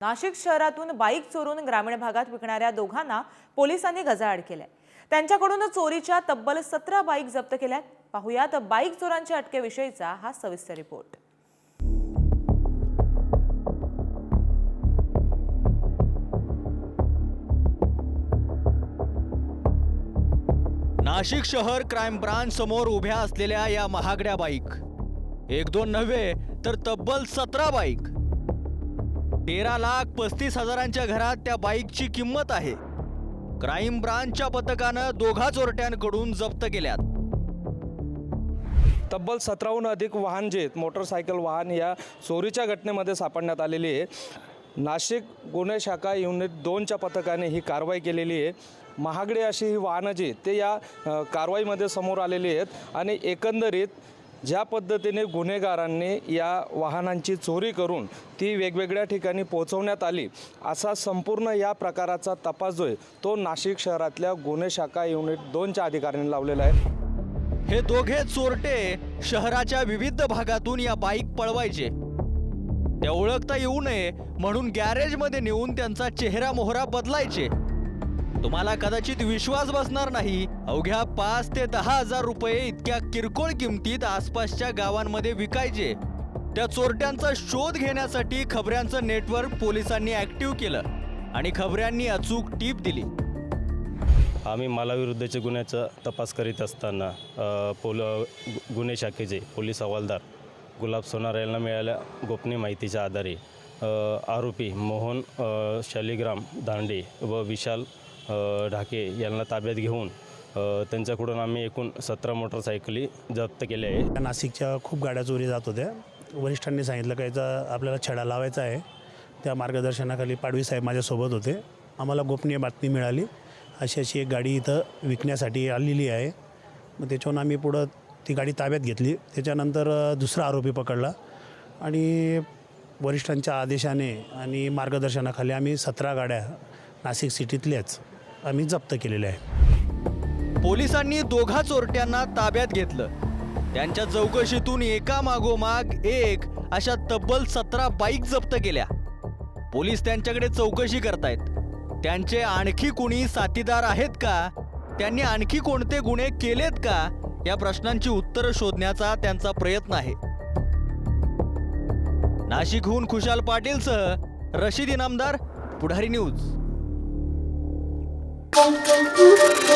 नाशिक शहरातून बाईक चोरून ग्रामीण भागात विकणाऱ्या दोघांना पोलिसांनी गजाआड केलाय. त्यांच्याकडून चोरीच्या तब्बल सतरा बाईक जप्त केल्यात. पाहुयात बाईक चोरांच्या अटकेविषयीचा हा सविस्तर रिपोर्ट. नाशिक शहर क्राईम ब्रांच समोर उभ्या असलेल्या या महागड्या बाईक. एक दोन नव्हे तर तब्बल सतरा बाईक. तेरा लाख पस्तीस हजारांच्या घरात त्या बाईकची किंमत आहे. क्राईम ब्रांचच्या पथकानं दोघा चोरट्यांकडून जप्त केल्यात. तब्बल सतराहून अधिक वाहन जे आहेत मोटरसायकल वाहन या चोरीच्या घटनेमध्ये सापडण्यात आलेली आहे. नाशिक गुन्हे शाखा युनिट दोनच्या पथकाने ही कारवाई केलेली आहे. महागडी अशी ही वाहनं जी ते या कारवाईमध्ये समोर आलेली आहेत आणि एकंदरीत ज्या पद्धतीने गुन्हेगारांनी या वाहनांची चोरी करून ती वेगवेगळ्या ठिकाणी पोहोचवण्यात आली असा संपूर्ण या प्रकाराचा तपास जो आहे तो नाशिक शहरातल्या गुन्हे शाखा युनिट दोनच्या अधिकाऱ्यांनी लावलेला आहे. हे दोघे चोरटे शहराच्या विविध भागातून या बाईक पळवायचे. त्या ओळखता येऊ नये म्हणून गॅरेजमध्ये नेऊन त्यांचा चेहरा मोहरा बदलायचे. तुम्हाला कदाचित विश्वास बसणार नाही. अवघ्या पाच ते दहा हजार रुपये इतक्या किरकोळ किमतीत आसपासच्या गावांमध्ये विकायचे. त्या चोरट्यांचा शोध घेण्यासाठी खबऱ्यांचं नेटवर्क पोलिसांनी ऍक्टिव्ह केलं आणि खबऱ्यांनी अचूक टीप दिली. आम्ही मालाविरुद्धच्या गुन्ह्याचा तपास करीत असताना पोल गु- गुन्हे शाखेचे पोलीस हवालदार गुलाब सोनार यांना मिळाल्या गोपनीय माहितीच्या आधारे. आरोपी मोहन शालिग्राम दांडे व विशाल ढाके यांना ताब्यात घेऊन त्यांच्याकडून आम्ही एकूण सतरा मोटरसायकली जप्त केल्या आहे नाशिकच्या खूप गाड्या चोरी जात होत्या. वरिष्ठांनी सांगितलं का याचा आपल्याला छडा लावायचा आहे. त्या मार्गदर्शनाखाली पाडवी साहेब माझ्यासोबत होते. आम्हाला गोपनीय बातमी मिळाली. अशी अशी एक गाडी इथं विकण्यासाठी आलेली आहे. मग त्याच्यावरून आम्ही पुढं ती गाडी ताब्यात घेतली. त्याच्यानंतर दुसरा आरोपी पकडला. आणि वरिष्ठांच्या आदेशाने आणि मार्गदर्शनाखाली आम्ही सतरा गाड्या नाशिक सिटीतल्याच आम्ही जप्त केलेले आहे. पोलिसांनी दोघा चोरट्यांना ताब्यात घेतलं. त्यांच्या चौकशीतून एका मागोमाग एक अशा तब्बल सतरा बाईक जप्त केल्या. पोलीस त्यांच्याकडे चौकशी करतायत. त्यांचे आणखी कुणी साथीदार आहेत का? त्यांनी आणखी कोणते गुन्हे केलेत का? या प्रश्नांची उत्तरं शोधण्याचा त्यांचा प्रयत्न आहे. नाशिकहून खुशाल पाटीलसह रशीद इनामदार पुढारी न्यूज. Oh.